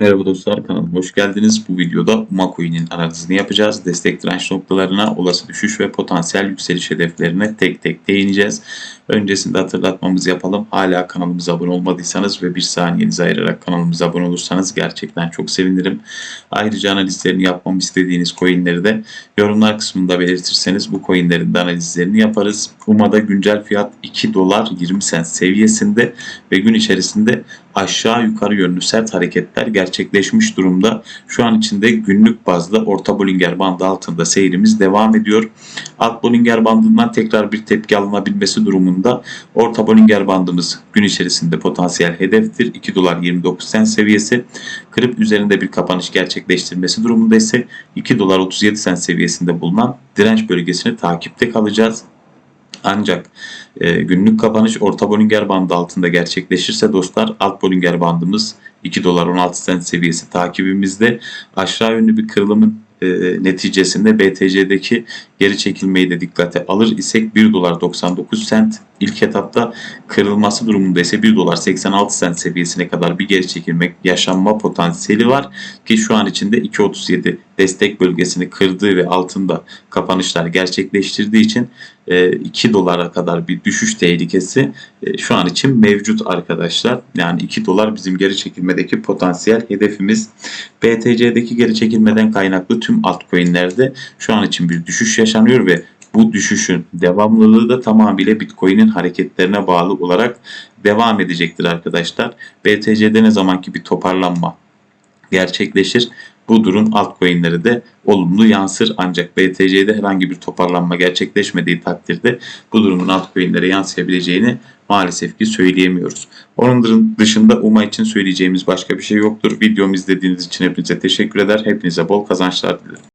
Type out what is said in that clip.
Merhaba dostlar kanalıma hoş geldiniz. Bu videoda UMA Coin'in analizini yapacağız. Destek direnç noktalarına, olası düşüş ve potansiyel yükseliş hedeflerine tek tek değineceğiz. Öncesinde hatırlatmamızı yapalım. Hala kanalımıza abone olmadıysanız ve bir saniyenizi ayırarak kanalımıza abone olursanız gerçekten çok sevinirim. Ayrıca analizlerini yapmamı istediğiniz coinleri de yorumlar kısmında belirtirseniz bu coinlerin de analizlerini yaparız. UMA'da güncel fiyat 2 dolar 20 sent seviyesinde ve gün içerisinde aşağı yukarı yönlü sert hareketler gerçekleşmiş durumda. Şu an içinde günlük bazda orta Bollinger bandı altında seyrimiz devam ediyor. Alt Bollinger bandından tekrar bir tepki alınabilmesi durumunda orta Bollinger bandımız gün içerisinde potansiyel hedeftir. 2 dolar 29 sent seviyesi. Kırıp üzerinde bir kapanış gerçekleştirmesi durumunda ise 2 dolar 37 sent seviyesinde bulunan direnç bölgesini takipte kalacağız. Ancak e, günlük kapanış orta Bollinger bandı altında gerçekleşirse dostlar alt Bollinger bandımız 2 dolar 16 sent seviyesi takibimizde. Aşağı yönlü bir kırılımın e, neticesinde BTC'deki geri çekilmeyi de dikkate alır isek 1 dolar 99 sent ilk etapta kırılması durumunda ise 1 dolar 86 sent seviyesine kadar bir geri çekilmek yaşanma potansiyeli var ki şu an içinde 2.37 destek bölgesini kırdığı ve altında kapanışlar gerçekleştirdiği için 2 dolara kadar bir düşüş tehlikesi e, şu an için mevcut arkadaşlar. Yani 2 dolar bizim geri çekilmedeki potansiyel hedefimiz. BTC'deki geri çekilmeden kaynaklı tüm altcoin'lerde şu an için bir düşüş yaşanıyor ve bu düşüşün devamlılığı da tamamıyla Bitcoin'in hareketlerine bağlı olarak devam edecektir arkadaşlar. BTC'de ne zamanki bir toparlanma gerçekleşir. Bu durum altcoin'lere de olumlu yansır ancak BTC'de herhangi bir toparlanma gerçekleşmediği takdirde bu durumun altcoin'lere yansıyabileceğini maalesef ki söyleyemiyoruz. Onun dışında UMA için söyleyeceğimiz başka bir şey yoktur. Videomu izlediğiniz için hepinize teşekkür eder. Hepinize bol kazançlar dilerim.